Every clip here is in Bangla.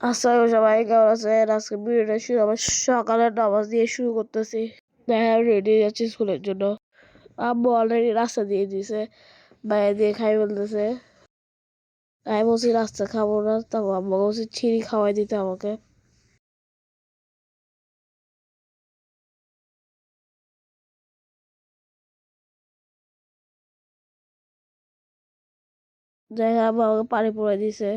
আসসালামু সবাই, কেমন আছেন? আজকে ভিডিওটা শুরু আমার সকালের নামাজ দিয়ে শুরু করতেছি। দেখা রেডি যাচ্ছি স্কুলের জন্য। আম্মু অলরেডি রাস্তা দিয়ে দিয়েছে বাইরে দিয়ে খাই বলতেছে। আমি বলছি, রাস্তা খাব না। তারপর আম্মু বলছি ছিঁড়ি খাওয়াই দিতে আমাকে। দেখা আম্মু আমাকে পানি পড়ে দিছে।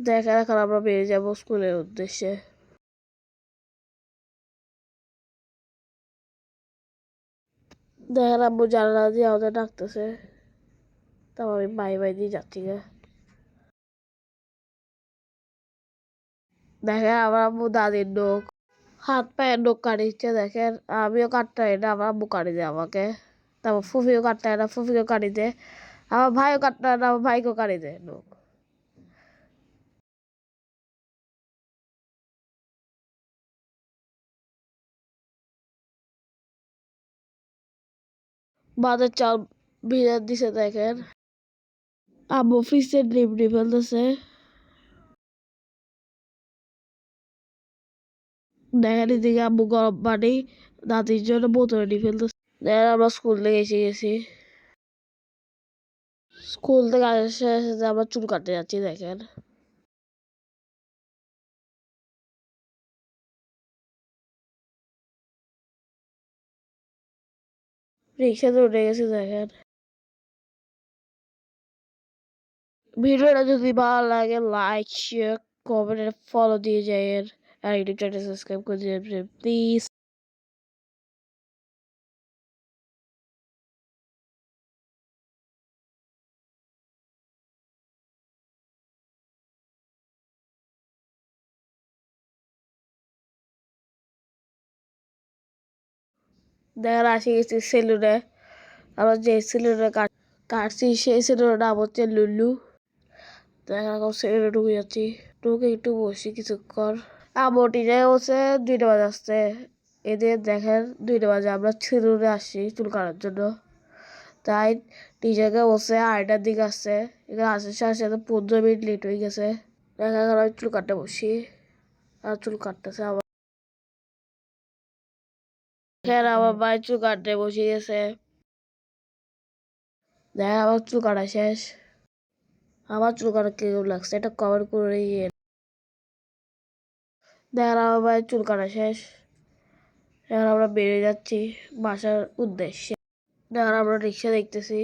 দেখা এখন আমরা বেরিয়ে যাব স্কুলের উদ্দেশ্যে। দেখেন আম্মু জানালা দিয়ে আমাদের ডাকতেছে। তারপর আমি বাই বাই দিয়ে যাচ্ছি গে। দেখেন আমার আম্মু দাদির নোখ। হাত পায়ের নোখ কাটিচ্ছে দেখেন। আমিও কাটতে হয় না, আমার আম্মু কাটি দেয় আমাকে। তারপর ফুফিও কাটতে হয় না ফুফিও কাটি দেয়। আমার ভাইও কাটতে হয় না, আমার ভাইকেও কাটি দেয় নোখ। বাদের চাল ভিজে দিছে দেখেন। আম্মু ফ্রিজের ডিম ডিম ফেলতেছে। দেখেন এদিকে আম্মু গরম পানি দাদির জন্য বোতলে নিয়ে ফেলতেছে। দেখেন আমরা স্কুল থেকে এসে গেছি। স্কুল থেকে আসে এসে আমরা চুল কাটতে যাচ্ছি, দেখেন। রিক্সাতে উঠে গেছি দেখেন ভিডিওটা যদি ভালো লাগে লাইক শেয়ার কমেন্ট ফলো দিয়ে যাবেন আর ইউটিউব চ্যানেল সাবস্ক্রাইব করে দিবেন প্লিজ দেখেন আসে গেছি সেলুনে আমরা যে সেলুনে কাটছি, সেই সেলুনের নাম হচ্ছে লুলু। এখন সেলুনে ঢুকে যাচ্ছি। ঢুকে একটু বসি কিছুক্ষণ। আমার টিচার হচ্ছে দুইটা বাজে আসছে। এদের দেখেন দুইটা বাজে, আমরা সেলুনে আসছি চুল কাটার জন্য। তাই টিচারকে বসে আড়াইটার দিকে আসছে। এখানে আসার সাথে পনেরো মিনিট লেট হয়ে গেছে। দেখা গেল চুল কাটতে বসি। আর চুল কাটতেছে আবার। দেখেন আমার ভাই চুল কাটতে বসে গেছে দেখেন আমার চুল কাটা শেষ। আমার চুল কাটা কীরকম লাগছে, এটা কভার করে ইয়ে দেখেন আমার ভাই চুল কাটা শেষ। এখন আমরা বেরিয়ে যাচ্ছি বাসার উদ্দেশ্যে। দেখেন আমরা রিক্সা দেখতেছি।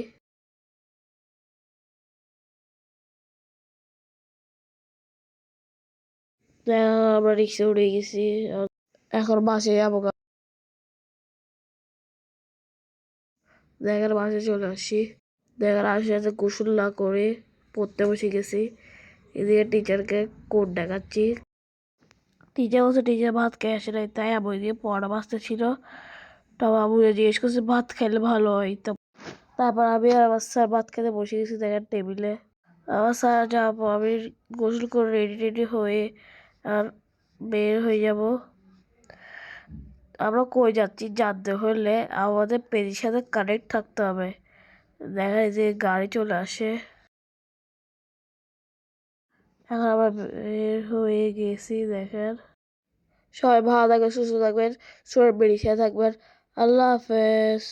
আমরা রিক্সা উঠে গেছি। এখন বাসে যাব দেখেন বাসে চলে আসি। দেখার আসে গোসল না করে পড়তে বসে গেছি। এদিকে টিচারকে কোড দেখাচ্ছি। টিচার বলছে টিচার ভাত খেয়ে আসে নাই। তাই আমি দিয়ে পড়া বাঁচতে ছিল। তবে আমি জিজ্ঞেস করছি, ভাত খেলে ভালো হয়? তো তারপর আমি আর আমার স্যার ভাত খেতে বসে গেছি দেখার টেবিলে। আমার স্যার পর আমি গোসল করে রেডি রেডি হয়ে আর বের হয়ে যাব। আমরা কই যাচ্ছি? জানতে হলে আমাদের পেজের সাথে কানেক্ট থাকতে হবে। দেখা যায় যে গাড়ি চলে আসে। এখন আবার বের হয়ে গেছি, দেখেন। সবাই ভালো থাকবেন, সুস্থ থাকবেন, সবাই বেরিয়ে থাকবেন। আল্লাহ হাফেজ।